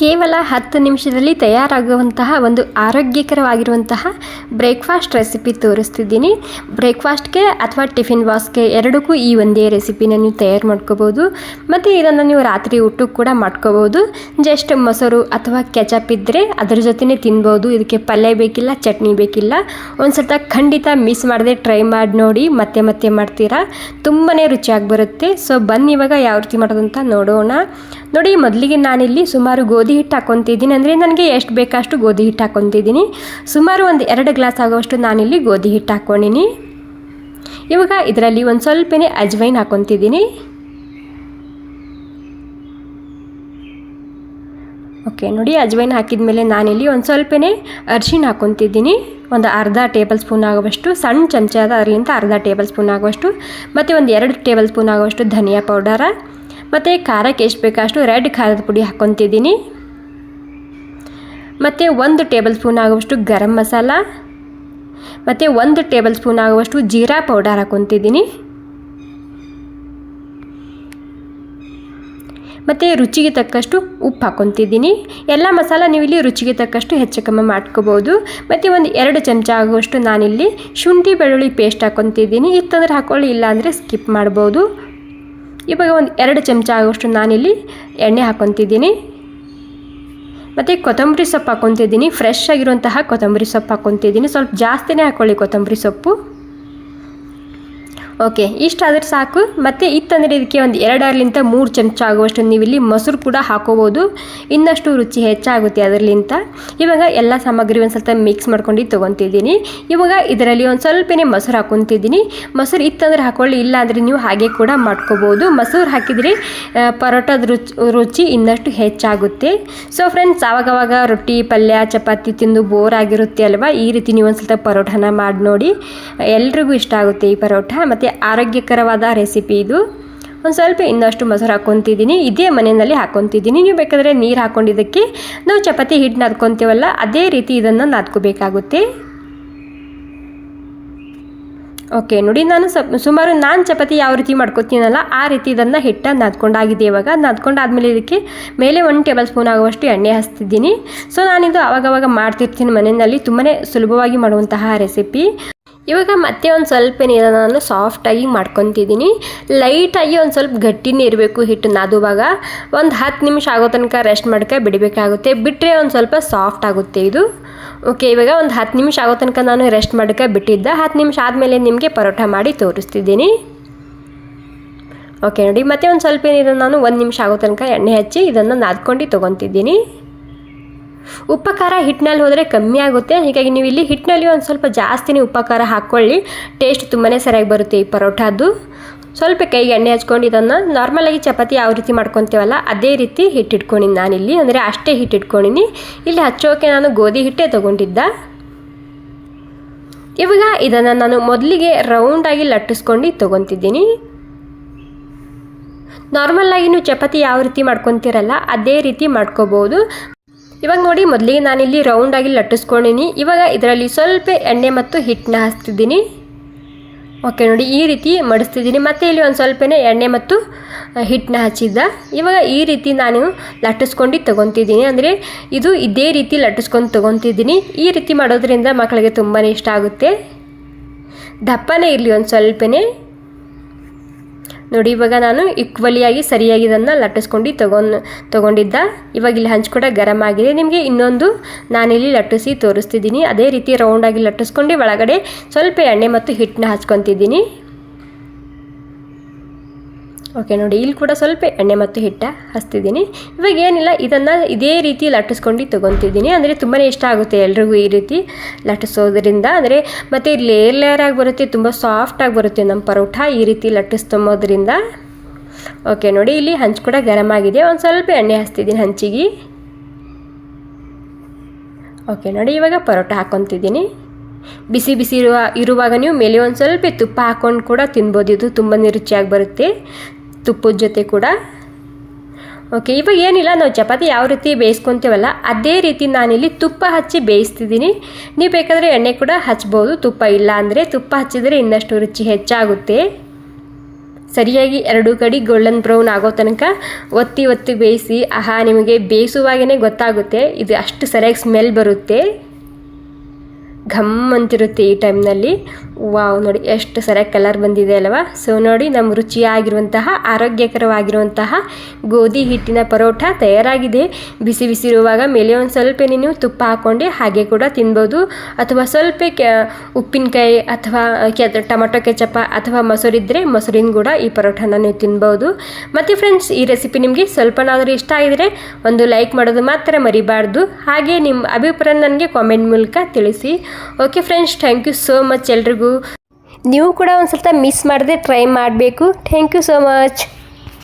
ಕೇವಲ ಹತ್ತು ನಿಮಿಷದಲ್ಲಿ ತಯಾರಾಗುವಂತಹ ಒಂದು ಆರೋಗ್ಯಕರವಾಗಿರುವಂತಹ ಬ್ರೇಕ್ಫಾಸ್ಟ್ ರೆಸಿಪಿ ತೋರಿಸ್ತಿದ್ದೀನಿ. ಬ್ರೇಕ್ಫಾಸ್ಟ್ಗೆ ಅಥವಾ ಟಿಫಿನ್ ಬಾಕ್ಸ್ಗೆ ಎರಡಕ್ಕೂ ಈ ಒಂದೇ ರೆಸಿಪಿನ ನೀವು ತಯಾರು ಮಾಡ್ಕೋಬೋದು. ಮತ್ತು ಇದನ್ನು ನೀವು ರಾತ್ರಿ ಊಟಕ್ಕೆ ಕೂಡ ಮಾಡ್ಕೋಬೋದು. ಜಸ್ಟ್ ಮೊಸರು ಅಥವಾ ಕೆಚಪ್ ಇದ್ದರೆ ಅದ್ರ ಜೊತೆನೇ ತಿನ್ಬೋದು. ಇದಕ್ಕೆ ಪಲ್ಯ ಬೇಕಿಲ್ಲ, ಚಟ್ನಿ ಬೇಕಿಲ್ಲ. ಒಂದು ಸತ ಖಂಡಿತ ಮಿಸ್ ಮಾಡದೆ ಟ್ರೈ ಮಾಡಿ ನೋಡಿ, ಮತ್ತೆ ಮತ್ತೆ ಮಾಡ್ತೀರಾ? ತುಂಬಾ ರುಚಿಯಾಗಿ ಬರುತ್ತೆ. ಸೊ ಬನ್ನಿ ಇವಾಗ ಯಾವ ರೀತಿ ಮಾಡೋದಂತ ನೋಡೋಣ. ನೋಡಿ, ಮೊದಲಿಗೆ ನಾನಿಲ್ಲಿ ಸುಮಾರು ಗೋಧಿ ಹಿಟ್ಟು ಹಾಕೊತಿದ್ದೀನಿ. ಅಂದರೆ ನನಗೆ ಎಷ್ಟು ಬೇಕಷ್ಟು ಗೋಧಿ ಹಿಟ್ಟು ಹಾಕೊತಿದ್ದೀನಿ. ಸುಮಾರು ಒಂದು ಎರಡು ಗ್ಲಾಸ್ ಆಗುವಷ್ಟು ನಾನಿಲ್ಲಿ ಗೋಧಿ ಹಿಟ್ಟು ಹಾಕ್ಕೊಂಡಿನಿ ಇವಾಗ ಇದರಲ್ಲಿ ಒಂದು ಸ್ವಲ್ಪನೇ ಅಜ್ವೈನ್ ಹಾಕೊತಿದ್ದೀನಿ. ಓಕೆ ನೋಡಿ ಅಜ್ವೈನ್ ಹಾಕಿದ ಮೇಲೆ ನಾನಿಲ್ಲಿ ಒಂದು ಸ್ವಲ್ಪನೇ ಅರಿಶಿಣ ಹಾಕೊತಿದ್ದೀನಿ. ಒಂದು ಅರ್ಧ ಟೇಬಲ್ ಸ್ಪೂನ್ ಆಗುವಷ್ಟು ಸಣ್ಣ ಚಮಚ ಅದ ಅದರಿಂದ ಅರ್ಧ ಟೇಬಲ್ ಸ್ಪೂನ್ ಆಗುವಷ್ಟು, ಮತ್ತು ಒಂದು ಎರಡು ಟೇಬಲ್ ಸ್ಪೂನ್ ಆಗುವಷ್ಟು ಧನಿಯಾ ಪೌಡರ, ಮತ್ತು ಖಾರಕ್ಕೆ ಎಷ್ಟು ಬೇಕಷ್ಟು ರೆಡ್ ಖಾರದ ಪುಡಿ ಹಾಕ್ಕೊತಿದ್ದೀನಿ ಮತ್ತು ಒಂದು ಟೇಬಲ್ ಸ್ಪೂನ್ ಆಗುವಷ್ಟು ಗರಂ ಮಸಾಲ, ಮತ್ತು ಒಂದು ಟೇಬಲ್ ಸ್ಪೂನ್ ಆಗುವಷ್ಟು ಜೀರಾ ಪೌಡರ್ ಹಾಕ್ಕೊತಿದ್ದೀನಿ ಮತ್ತು ರುಚಿಗೆ ತಕ್ಕಷ್ಟು ಉಪ್ಪು ಹಾಕ್ಕೊತಿದ್ದೀನಿ ಎಲ್ಲ ಮಸಾಲ ನೀವು ಇಲ್ಲಿ ರುಚಿಗೆ ತಕ್ಕಷ್ಟು ಹೆಚ್ಚು ಕಮ್ಮಿ ಮಾಡ್ಕೋಬೋದು. ಮತ್ತು ಒಂದು ಎರಡು ಚಮಚ ಆಗುವಷ್ಟು ನಾನಿಲ್ಲಿ ಶುಂಠಿ ಬೆಳ್ಳುಳ್ಳಿ ಪೇಸ್ಟ್ ಹಾಕ್ಕೊತಿದ್ದೀನಿ ಇತ್ತಂದ್ರೆ ಹಾಕೊಳ್ಳಿ, ಇಲ್ಲಾಂದರೆ ಸ್ಕಿಪ್ ಮಾಡ್ಬೋದು. ಇವಾಗ ಒಂದು ಎರಡು ಚಮಚ ಆಗುವಷ್ಟು ನಾನಿಲ್ಲಿ ಎಣ್ಣೆ ಹಾಕ್ಕೊತಿದ್ದೀನಿ ಮತ್ತು ಕೊತ್ತಂಬರಿ ಸೊಪ್ಪು ಹಾಕ್ಕೊತಿದ್ದೀನಿ ಫ್ರೆಶ್ ಆಗಿರುವಂತಹ ಕೊತ್ತಂಬರಿ ಸೊಪ್ಪು ಹಾಕ್ಕೊತಿದ್ದೀನಿ ಸ್ವಲ್ಪ ಜಾಸ್ತಿನೇ ಹಾಕ್ಕೊಳ್ಳಿ ಕೊತ್ತಂಬರಿ ಸೊಪ್ಪು. ಓಕೆ, ಇಷ್ಟಾದರೆ ಸಾಕು. ಮತ್ತು ಇತ್ತಂದರೆ ಇದಕ್ಕೆ ಒಂದು ಎರಡರಲಿಂತ ಮೂರು ಚಮಚ ಆಗುವಷ್ಟು ನೀವಿಲ್ಲಿ ಮೊಸರು ಕೂಡ ಹಾಕೋಬೋದು. ಇನ್ನಷ್ಟು ರುಚಿ ಹೆಚ್ಚಾಗುತ್ತೆ ಅದರಲಿಂತ ಇವಾಗ ಎಲ್ಲ ಸಾಮಗ್ರಿ ಒಂದು ಸ್ವಲ್ಪ ಮಿಕ್ಸ್ ಮಾಡ್ಕೊಂಡು ತೊಗೊತಿದ್ದೀನಿ. ಇವಾಗ ಇದರಲ್ಲಿ ಒಂದು ಸ್ವಲ್ಪನೇ ಮೊಸರು ಹಾಕೊತಿದ್ದೀನಿ. ಮೊಸರು ಇತ್ತಂದ್ರೆ ಹಾಕೊಳ್ಳಿ ಇಲ್ಲ ಅಂದರೆ ನೀವು ಹಾಗೆ ಕೂಡ ಮಾಡ್ಕೋಬೋದು. ಮೊಸರು ಹಾಕಿದರೆ ಪರೋಟದ ರುಚಿ ರುಚಿ ಇನ್ನಷ್ಟು ಹೆಚ್ಚಾಗುತ್ತೆ. ಸೊ ಫ್ರೆಂಡ್ಸ್ ಆವಾಗವಾಗ ರೊಟ್ಟಿ, ಪಲ್ಯ, ಚಪಾತಿ ತಿಂದು ಬೋರ್ ಆಗಿರುತ್ತೆ ಅಲ್ವಾ? ಈ ರೀತಿ ನೀವು ಒಂದು ಸ್ವಲ್ಪ ಪರೋಟನ ಮಾಡಿ ನೋಡಿ. ಎಲ್ರಿಗೂ ಇಷ್ಟ ಆಗುತ್ತೆ ಈ ಪರೋಟ ಮತ್ತು ಆರೋಗ್ಯಕರವಾದ ರೆಸಿಪಿ ಇದು. ಒಂದು ಸ್ವಲ್ಪ ಇನ್ನಷ್ಟು ಮೊಸರು ಹಾಕ್ಕೊತಿದ್ದೀನಿ. ಇದೇ ಮನೆಯಲ್ಲಿ ಹಾಕ್ಕೊತಿದ್ದೀನಿ. ನೀವು ಬೇಕಾದರೆ ನೀರು ಹಾಕ್ಕೊಂಡಿದ್ದಕ್ಕೆ ನಾವು ಚಪಾತಿ ಹಿಟ್ಟು ನಾದ್ಕೊತೀವಲ್ಲ, ಅದೇ ರೀತಿ ಇದನ್ನು ನಾದ್ಕೋಬೇಕಾಗುತ್ತೆ. ಓಕೆ, ನೋಡಿ ನಾನು ಸುಮಾರು ನಾನು ಚಪಾತಿ ಯಾವ ರೀತಿ ಮಾಡ್ಕೊತೀನಲ್ಲ, ಆ ರೀತಿ ಇದನ್ನು ಹಿಟ್ಟ ನಾದ್ಕೊಂಡಾಗಿದೆ ಇವಾಗ. ನಾದ್ಕೊಂಡಾದ್ಮೇಲೆ ಇದಕ್ಕೆ ಮೇಲೆ ಒಂದು ಟೇಬಲ್ ಸ್ಪೂನ್ ಆಗುವಷ್ಟು ಎಣ್ಣೆ ಹಚ್ತಿದ್ದೀನಿ ಸೊ ನಾನಿದು ಆವಾಗವಾಗ ಮಾಡ್ತಿರ್ತೀನಿ ಮನೆಯಲ್ಲಿ. ತುಂಬಾ ಸುಲಭವಾಗಿ ಮಾಡುವಂತಹ ರೆಸಿಪಿ. ಇವಾಗ ಮತ್ತೆ ಒಂದು ಸ್ವಲ್ಪ ನೀರನ್ನು ನಾನು ಸಾಫ್ಟಾಗಿ ಮಾಡ್ಕೊತಿದ್ದೀನಿ. ಲೈಟಾಗಿ ಒಂದು ಸ್ವಲ್ಪ ಗಟ್ಟಿನೇ ಇರಬೇಕು ಹಿಟ್ಟು ನಾದುವಾಗ ಒಂದು ಹತ್ತು ನಿಮಿಷ ಆಗೋ ತನಕ ರೆಸ್ಟ್ ಮಾಡ್ಕೊ ಬಿಡಬೇಕಾಗುತ್ತೆ. ಬಿಟ್ಟರೆ ಒಂದು ಸ್ವಲ್ಪ ಸಾಫ್ಟ್ ಆಗುತ್ತೆ ಇದು. ಓಕೆ ಇವಾಗ ಒಂದು ಹತ್ತು ನಿಮಿಷ ಆಗೋ ತನಕ ನಾನು ರೆಸ್ಟ್ ಮಾಡ್ಕೊ ಬಿಟ್ಟಿದ್ದೆ. ಹತ್ತು ನಿಮಿಷ ಆದಮೇಲೆ ನಿಮಗೆ ಪರೋಟ ಮಾಡಿ ತೋರಿಸ್ತಿದ್ದೀನಿ. ಓಕೆ ನೋಡಿ, ಮತ್ತೆ ಒಂದು ಸ್ವಲ್ಪ ಏನಿದೆ ನಾನು ಒಂದು ನಿಮಿಷ ಆಗೋ ತನಕ ಎಣ್ಣೆ ಹಚ್ಚಿ ಇದನ್ನು ನಾದ್ಕೊಂಡು ತೊಗೊತಿದ್ದೀನಿ. ಉಪ್ಪ ಖಾರ ಹಿಟ್ಟಿನಲ್ಲಿ ಹೋದರೆ ಕಮ್ಮಿ ಆಗುತ್ತೆ. ಹೀಗಾಗಿ ನೀವು ಇಲ್ಲಿ ಹಿಟ್ಟಿನಲ್ಲಿ ಒಂದು ಸ್ವಲ್ಪ ಜಾಸ್ತಿನೇ ಉಪ್ಪ ಖಾರ ಹಾಕ್ಕೊಳ್ಳಿ. ಟೇಸ್ಟ್ ತುಂಬಾ ಸರಿಯಾಗಿ ಬರುತ್ತೆ ಈ ಪರೋಟಾದ್ದು ಸ್ವಲ್ಪ ಕೈಗೆ ಎಣ್ಣೆ ಹಚ್ಕೊಂಡು ಇದನ್ನು ನಾರ್ಮಲಾಗಿ ಚಪಾತಿ ಯಾವ ರೀತಿ ಮಾಡ್ಕೊತೀವಲ್ಲ, ಅದೇ ರೀತಿ ಹಿಟ್ಟಿಟ್ಕೊಂಡಿನಿ ನಾನಿಲ್ಲಿ. ಅಂದರೆ ಅಷ್ಟೇ ಹಿಟ್ಟಿಟ್ಕೊಂಡಿನಿ ಇಲ್ಲಿ ಹಚ್ಚೋಕೆ ನಾನು ಗೋಧಿ ಹಿಟ್ಟೇ ತೊಗೊಂಡಿದ್ದ. ಇವಾಗ ಇದನ್ನು ನಾನು ಮೊದಲಿಗೆ ರೌಂಡಾಗಿ ಲಟ್ಟಿಸ್ಕೊಂಡು ತೊಗೊತಿದ್ದೀನಿ. ನಾರ್ಮಲ್ಲಾಗಿ ನೀವು ಚಪಾತಿ ಯಾವ ರೀತಿ ಮಾಡ್ಕೊತೀರಲ್ಲ, ಅದೇ ರೀತಿ ಮಾಡ್ಕೋಬೋದು. ಇವಾಗ ನೋಡಿ, ಮೊದಲಿಗೆ ನಾನಿಲ್ಲಿ ರೌಂಡಾಗಿ ಲಟ್ಟಿಸ್ಕೊಂಡಿನಿ. ಇವಾಗ ಇದರಲ್ಲಿ ಸ್ವಲ್ಪ ಎಣ್ಣೆ ಮತ್ತು ಹಿಟ್ಟನ್ನ ಹಾಸ್ತಿದ್ದೀನಿ ಓಕೆ ನೋಡಿ, ಈ ರೀತಿ ಮಡಿಸ್ತಿದ್ದೀನಿ. ಮತ್ತು ಇಲ್ಲಿ ಒಂದು ಸ್ವಲ್ಪನೇ ಎಣ್ಣೆ ಮತ್ತು ಹಿಟ್ಟನ್ನ ಹಚ್ಚಿದ್ದ. ಇವಾಗ ಈ ರೀತಿ ನಾನು ಲಟ್ಟಿಸ್ಕೊಂಡು ತೊಗೊತಿದ್ದೀನಿ. ಅಂದರೆ, ಇದು ಇದೇ ರೀತಿ ಲಟ್ಟಿಸ್ಕೊಂಡು ತೊಗೊತಿದ್ದೀನಿ. ಈ ರೀತಿ ಮಾಡೋದ್ರಿಂದ ಮಕ್ಕಳಿಗೆ ತುಂಬಾ ಇಷ್ಟ ಆಗುತ್ತೆ. ದಪ್ಪನೇ ಇರಲಿ ಒಂದು ಸ್ವಲ್ಪನೇ. ನೋಡಿ, ಇವಾಗ ನಾನು ಈಕ್ವಲಿಯಾಗಿ ಸರಿಯಾಗಿ ಇದನ್ನು ಲಟ್ಟಿಸ್ಕೊಂಡು ತಗೊಂಡು, ತೊಗೊಂಡಿದ್ದ. ಇವಾಗ ಇಲ್ಲಿ ಹಂಚು ಕೂಡ ಗರಂ ಆಗಿದೆ. ನಿಮಗೆ ಇನ್ನೊಂದು ನಾನಿಲ್ಲಿ ಲಟ್ಟಿಸಿ ತೋರಿಸ್ತಿದ್ದೀನಿ. ಅದೇ ರೀತಿ ರೌಂಡಾಗಿ ಲಟ್ಟಿಸ್ಕೊಂಡು ಒಳಗಡೆ ಸ್ವಲ್ಪ ಎಣ್ಣೆ ಮತ್ತು ಹಿಟ್ಟನ್ನ ಹಚ್ಕೊತಿದ್ದೀನಿ. ಓಕೆ ನೋಡಿ, ಇಲ್ಲಿ ಕೂಡ ಸ್ವಲ್ಪ ಎಣ್ಣೆ ಮತ್ತು ಹಿಟ್ಟ ಹಚ್ತಿದ್ದೀನಿ. ಇವಾಗ ಏನಿಲ್ಲ, ಇದನ್ನು ಇದೇ ರೀತಿ ಲಟ್ಟಿಸ್ಕೊಂಡು ತೊಗೊತಿದ್ದೀನಿ. ಅಂದರೆ ತುಂಬಾ ಇಷ್ಟ ಆಗುತ್ತೆ ಎಲ್ರಿಗೂ ಈ ರೀತಿ ಲಟ್ಟಿಸೋದ್ರಿಂದ. ಅಂದರೆ ಮತ್ತು ಲೇಯರ್ ಲೇಯರ್ ಆಗಿ ಬರುತ್ತೆ, ತುಂಬ ಸಾಫ್ಟಾಗಿ ಬರುತ್ತೆ ನಮ್ಮ ಪರೋಟ ಈ ರೀತಿ ಲಟ್ಟಿಸ್ತೊಂಬೋದ್ರಿಂದ ಓಕೆ ನೋಡಿ, ಇಲ್ಲಿ ಹಂಚು ಕೂಡ ಗರಮ್ ಆಗಿದೆ. ಒಂದು ಸ್ವಲ್ಪ ಎಣ್ಣೆ ಹಚ್ತಿದ್ದೀನಿ ಹಂಚಿಗೆ. ಓಕೆ ನೋಡಿ, ಇವಾಗ ಪರೋಟ ಹಾಕ್ಕೊತಿದ್ದೀನಿ ಬಿಸಿ ಬಿಸಿ ಇರುವ, ಇರುವಾಗ ನೀವು ಮೇಲೆ ಒಂದು ಸ್ವಲ್ಪ ತುಪ್ಪ ಹಾಕ್ಕೊಂಡು ಕೂಡ ತಿನ್ಬೋದು. ಇದು ತುಂಬಾ ರುಚಿಯಾಗಿ ಬರುತ್ತೆ. ತುಪ್ಪದ ಜೊತೆ ಕೂಡ. ಓಕೆ ಇವಾಗ ಏನಿಲ್ಲ, ನಾವು ಚಪಾತಿ ಯಾವ ರೀತಿ ಬೇಯಿಸ್ಕೊತೀವಲ್ಲ, ಅದೇ ರೀತಿ ನಾನಿಲ್ಲಿ ತುಪ್ಪ ಹಚ್ಚಿ ಬೇಯಿಸ್ತಿದ್ದೀನಿ. ನೀವು ಬೇಕಾದರೆ ಎಣ್ಣೆ ಕೂಡ ಹಚ್ಬೋದು, ತುಪ್ಪ ಇಲ್ಲ ಅಂದರೆ ತುಪ್ಪ ಹಚ್ಚಿದರೆ ಇನ್ನಷ್ಟು ರುಚಿ ಹೆಚ್ಚಾಗುತ್ತೆ. ಸರಿಯಾಗಿ ಎರಡು ಕಡೆ ಗೋಲ್ಡನ್ ಬ್ರೌನ್ ಆಗೋ ತನಕ ಒತ್ತಿ ಒತ್ತಿ ಬೇಯಿಸಿ, ಆಹಾ, ನಿಮಗೆ ಬೇಯಿಸುವಾಗೇ ಗೊತ್ತಾಗುತ್ತೆ, ಇದು ಅಷ್ಟು ಸರಿಯಾಗಿ ಸ್ಮೆಲ್ ಬರುತ್ತೆ. ಘಮ್ ಅಂತಿರುತ್ತೆ ಈ ಟೈಮ್ನಲ್ಲಿ ವಾವ್, ನೋಡಿ, ಎಷ್ಟು ಸರಿಯಾಗಿ ಕಲರ್ ಬಂದಿದೆ ಅಲ್ವಾ? ಸೊ ನೋಡಿ, ನಮ್ಮ ರುಚಿಯಾಗಿರುವಂತಹ, ಆರೋಗ್ಯಕರವಾಗಿರುವಂತಹ ಗೋಧಿ ಹಿಟ್ಟಿನ ಪರೋಟ ತಯಾರಾಗಿದೆ. ಬಿಸಿ ಬಿಸಿ ಇರುವಾಗ ಮೇಲೆ ಒಂದು ಸ್ವಲ್ಪ ನೀವು ತುಪ್ಪ ಹಾಕ್ಕೊಂಡು ಹಾಗೆ ಕೂಡ ತಿನ್ಬೋದು. ಅಥವಾ ಸ್ವಲ್ಪ ಉಪ್ಪಿನಕಾಯಿ ಅಥವಾ ಕೆ, ಟೊಮಟೊ ಕೆಚಪ ಅಥವಾ ಮೊಸರಿದ್ದರೆ ಮೊಸರಿನ ಕೂಡ ಈ ಪರೋಟನ ನೀವು ತಿನ್ಬೋದು. ಮತ್ತು ಫ್ರೆಂಡ್ಸ್ ಈ ರೆಸಿಪಿ ನಿಮಗೆ ಸ್ವಲ್ಪನಾದರೂ ಇಷ್ಟ ಆಗಿದರೆ ಒಂದು ಲೈಕ್ ಮಾಡೋದು ಮಾತ್ರ ಮರಿಬಾರ್ದು. ಹಾಗೆ ನಿಮ್ಮ ಅಭಿಪ್ರಾಯ ನನಗೆ ಕಾಮೆಂಟ್ ಮೂಲಕ ತಿಳಿಸಿ. Okay friends thank you so much ಎಲ್ರಿಗೂ. ನೀವು ಕೂಡ ಒಂದು ಸ್ವಲ್ಪ ಮಿಸ್ ಮಾಡದೆ ಟ್ರೈ ಮಾಡಬೇಕು. Thank you so much